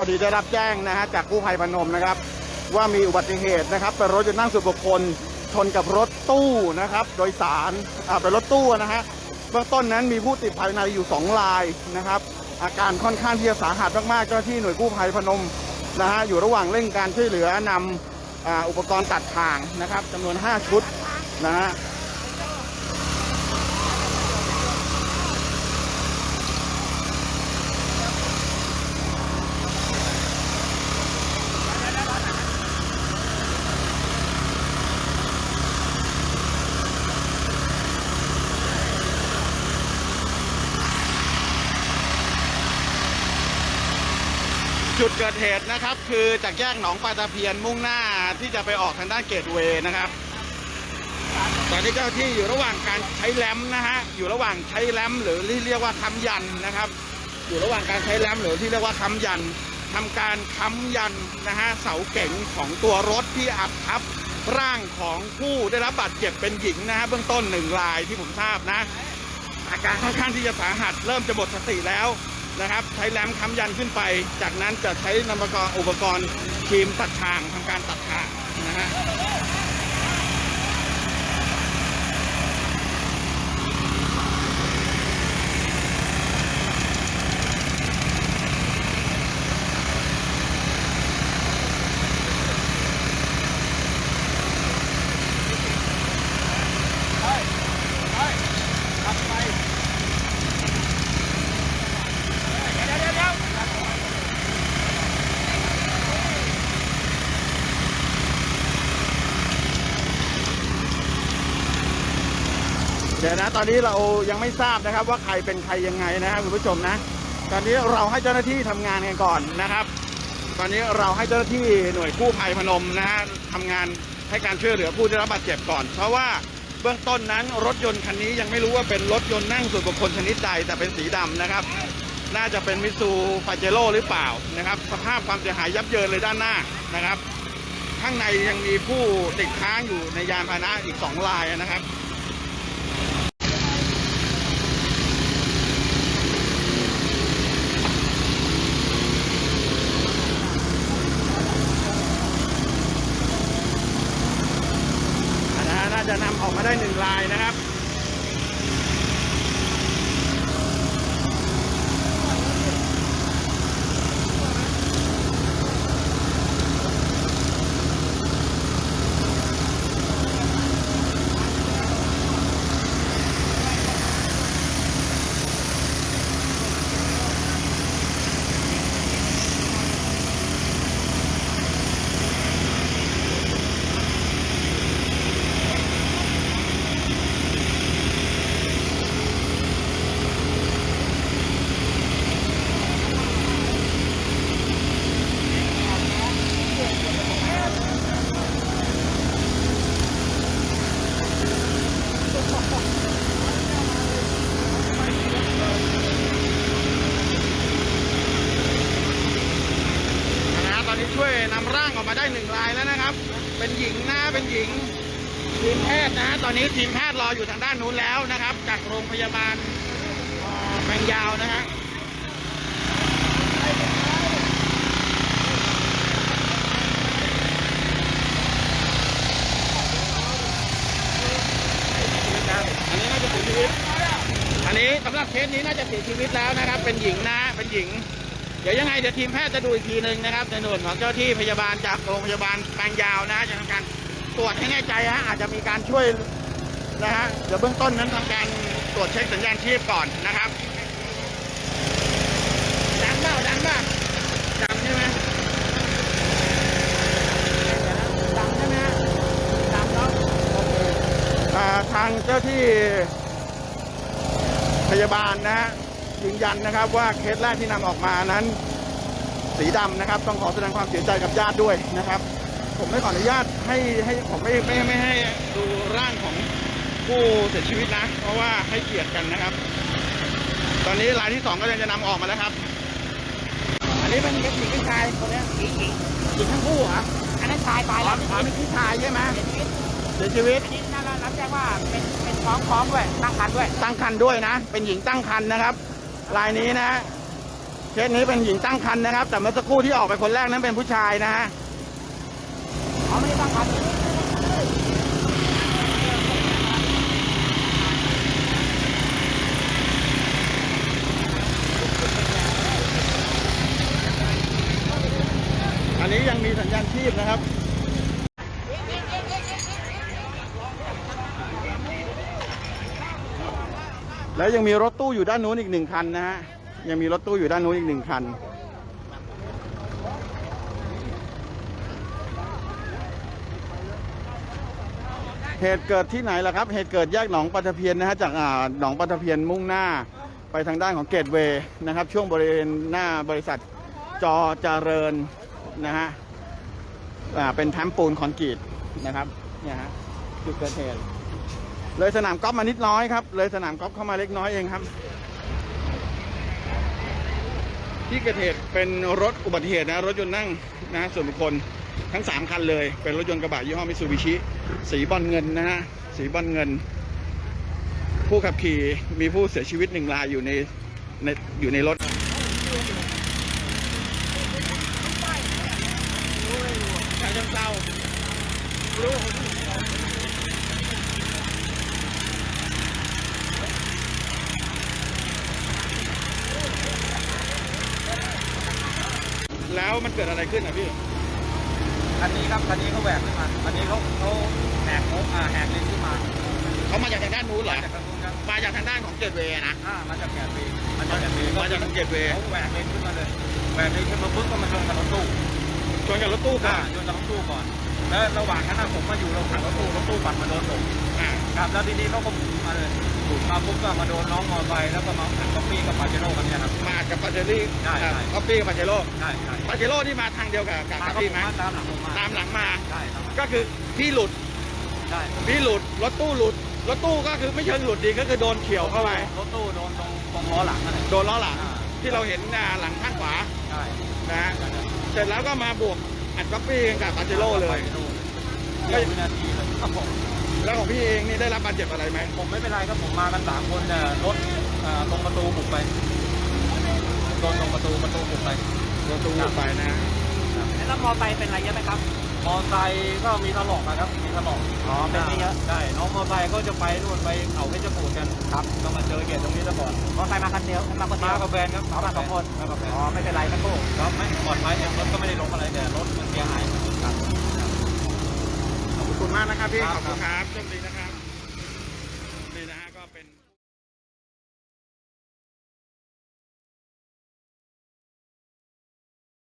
พอดีได้รับแจ้งนะฮะจากกู้ภัยพนมนะครับ ว่ามีอุบัติเหตุนะครับเป็นรถยนต์นั่งส่วนบุคคลชนกับรถตู้นะครับ โดยสารอ่าเป็นรถตู้นะฮะเบื้องต้นนั้นมีผู้ติดภายในอยู่ 2 รายนะครับ อาการค่อนข้างที่จะสาหัสมากๆเจ้าที่หน่วยกู้ภัยพนมนะฮะอยู่ระหว่างเร่งการช่วยเหลือนำอ่าอุปกรณ์ตัดทางนะครับจำนวน 5 ชุดนะฮะ จุดเกิดเหตุนะครับ คือจากแยกหนองปลาตะเพียนมุ่งหน้าที่จะไปออกทางด้านเกตเวย์นะครับ ตอนนี้เจ้าที่อยู่ระหว่างการใช้แรมนะฮะอยู่ระหว่างใช้แรมหรือที่เรียกว่าค้ำยันนะครับ อยู่ระหว่างการใช้แรมหรือที่เรียกว่าค้ำยันทำการค้ำยันนะฮะเสาเก๋งของตัวรถที่อัดทับร่างของผู้ได้รับบาดเจ็บเป็นหญิงนะฮะเบื้องต้นหนึ่งรายที่ผมทราบนะ อาการค่อนข้างที่จะสาหัสเริ่มจะหมดสติแล้ว นะครับ ใช้แรมค้ำยันขึ้นไป จากนั้นจะใช้นำอุปกรณ์อุปกรณ์ทีมตัดทางทำการตัดทางนะฮะ ดี๋ยวนะ ตอนนี้เรายังไม่ทราบนะครับ ว่าใครเป็นใครยังไงนะครับคุณผู้ชมนะ ตอนนี้เราให้เจ้าหน้าที่ทำงานกันก่อนนะครับ ตอนนี้เราให้เจ้าหน้าที่หน่วยกู้ภัยพนมนะฮะทำงานให้การช่วยเหลือผู้ได้รับบาดเจ็บก่อน เพราะว่าเบื้องต้นนั้นรถยนต์คันนี้ยังไม่รู้ว่าเป็นรถยนต์นั่งส่วนบุคคลชนิดใดแต่เป็นสีดำนะครับ น่าจะเป็นมิซูฟาเจโร่หรือเปล่านะครับ สภาพความเสียหายยับเยินเลยด้านหน้านะครับ ข้างในยังมีผู้ติดค้างอยู่ในยานพาหนะอีกสองรายนะครับ นะฮะน่าจะนำออกมาได้หนึ่ง ลายนะครับ อนนี้ช่วยนำร่างออกมาได้หนึ่งรายแล้วนะครับ เป็นหญิงนะเป็นหญิงทีมแพทย์นะ ตอนนี้ทีมแพทย์รออยู่ทางด้านนู้นแล้วนะครับ จากโรงพยาบาลเอ่อแมงยาวนะฮะอันนี้น่าจะเสียชีวิต อันนี้สำหรับเคสนี้น่าจะเสียชีวิตแล้วนะครับ เป็นหญิงนะ เป็นหญิง ดี๋ยวยังไงเดี๋ยวทีมแพทย์จะดูอีกทีหนึ่งนะครับในหน่วยของเจ้าที่พยาบาลจากโรงพยาบาลแปลงยาวนะจะทำการตรวจให้แน่ใจฮะอาจจะมีการช่วยนะฮะเดี๋ยวเบื้องต้นนั้นทำการตรวจเช็คสัญญาณชีพก่อนนะครับดังเปล่าดังเปล่าดังใช่ไหมดังใช่ไหมดังเนาะโอเคทางเจ้าที่พยาบาลนะฮะ ยืนยันนะครับว่าเคสแรกที่นำออกมานั้น สีดำนะครับ ต้องขอแสดงความเสียใจกับญาติด้วยนะครับ ผมไม่ขออนุญาตให้ให้ผมไม่ไม่ไม่ให้ดูร่างของผู้เสียชีวิตนะ เพราะว่าให้เกียรติกันนะครับ ตอนนี้รายที่สองก็ยังจะนำออกมาแล้วครับ อันนี้เป็นเด็กหญิงเป็นชายคนเนี้ยหญิงหญิงหญิงทั้งคู่เหรออันนั้นชายตายอ๋อแล้วอ๋อนี่ผู้ชายใช่ไหมเสียชีวิตเสียชีวิตอันนี้น่ารับแจ้งว่าเป็นเป็นท้องพร้อมด้วยตั้งครรภ์ด้วย ตั้งคันด้วยนะ เป็นหญิงตั้งคันนะครับ รายนี้นะเคสนี้เป็นหญิงตั้งครรภ์นะครับ แต่เมื่อสักครู่ที่ออกไปคนแรกนั้นเป็นผู้ชายนะฮะเขาไม่ได้ตั้งคันอันนี้ยังมีสัญญาณชีพนะครับ แล้วยังมีรถตู้อยู่ด้านนู้นอีกหนึ่งคันนะฮะ ยังมีรถตู้อยู่ด้านนู้นอีกหนึ่งคัน เหตุเกิดที่ไหนล่ะครับ เหตุเกิดแยกหนองปลาตะเพียนนะฮะ จากอ่าหนองปลาตะเพียนมุ่งหน้าไปทางด้านของเกตเวย์นะครับ ช่วงบริเวณหน้าบริษัทจอเจริญนะฮะอ่าเป็นแทมปูนคอนกรีตนะครับ เนี่ยฮะจุดเกิดเหตุ เลยสนามกอล์ฟมานิดน้อยครับ เลยสนามกอล์ฟเข้ามาเล็กน้อยเองครับ ที่เกิดเหตุเป็นรถอุบัติเหตุนะ รถยนต์นั่งนะส่วนบุคคลทั้ง 3 คันเลย เป็นรถยนต์กระบะยี่ห้อมิซูบิชิ สีบอลเงินนะฮะ สีบอลเงิน ผู้ขับขี่มีผู้เสียชีวิตหนึ่งรายอยู่ในในอยู่ในรถ ชาเชิงเซา แล้วมันเกิดอะไรขึ้นอะพี่คันนี้ครับคันนี้เขาแหวกขึ้นมาคันนี้เขาเขาแหกโค้งอ่าแหกเลนขึ้นมาเขามาจากทางด้านนู้นเหรอจากกระทรวงการมาจากทางด้านของเกตเวย์นะอ่ามาจากแกนบีมาจากแกนบีมาจากทางเกตเวย์เขาแหวกเลนขึ้นมาเลยแหวกเลนขึ้นมาปุ๊บก็มาชนกับรถตู้ ชนกับรถตู้ก่อ่าอนชนกับรถตู้ก่อน แล้วระหว่างนั้นนะผมมาอยู่เราขังรถตู้รถตู้ปัดมาโดนผมอ่าครับแล้วทีนี้เขาก็หมุนมาเลยหมุนมาปุ๊บก็มาโดนน้องมอไซค์แล้วก็มาอัดก๊อปปี้กับปาเจโร่กันเนี่ยครับ มากับปาเจโร่ใช่ใช่คอปปี้กับปาเจโร่ใช่ใช่ปาเจโร่ที่มาทางเดียวกับกับมาคอปก็ปี้ไหมมาตามหลังผมมาตามหลังมา ใช่ครับก็คือพี่หลุดใช่พี่หลุดรถตู้หลุดรถตู้ก็คือไม่เชิงหลุดดีก็คือโดนเฉียวเข้าไปรถตู้โดนตรงตรงล้อหลังนั่นแหละ โดนล้อหลังอ่า ที่เราเห็นอ่าหลังข้างขวาใช่นะฮะเส ร็จแล้วก็มาบวกอัดก๊อปปี้กับปาเจโร่เลยเสี้ยววินาทีเลยครับผมแล้วของพี่เองนี่ได้รับบาดเจ็บอะไรไหมผมไม่เป็นไรครับผมมากันสามคนเนี่ยรถเอ่อตรงประตูบุกไปโดนตรงประตูประตูบุกไปรถตู้ไปนะ แล้วมอไซค์เป็นอะไรเยอะไหมครับ มอไซค์ก็มีถลอกนะครับมีถลอกอ๋อเป็นไม่เยอะใช่น้องมอไซค์ก็จะไปนู่นไปเขาเพชรบูรณ์กันครับก็มาเจอเหตุตรงนี้ซะก่อนมอไซค์มาคันเดียวมาคนเดีมายวกับแฟนครับอ๋อมาสองคนมากับแฟนอ๋อไม่เป็นไรทั้งคู่ครับไม่ปลอดภัยเนี่ยรถก็ไม่ได้ล้มอะไรแต่รถมันเสียหายครับขอบคุณมากนะครับพี่คขรับอบคุณครับโชคดีนะครับ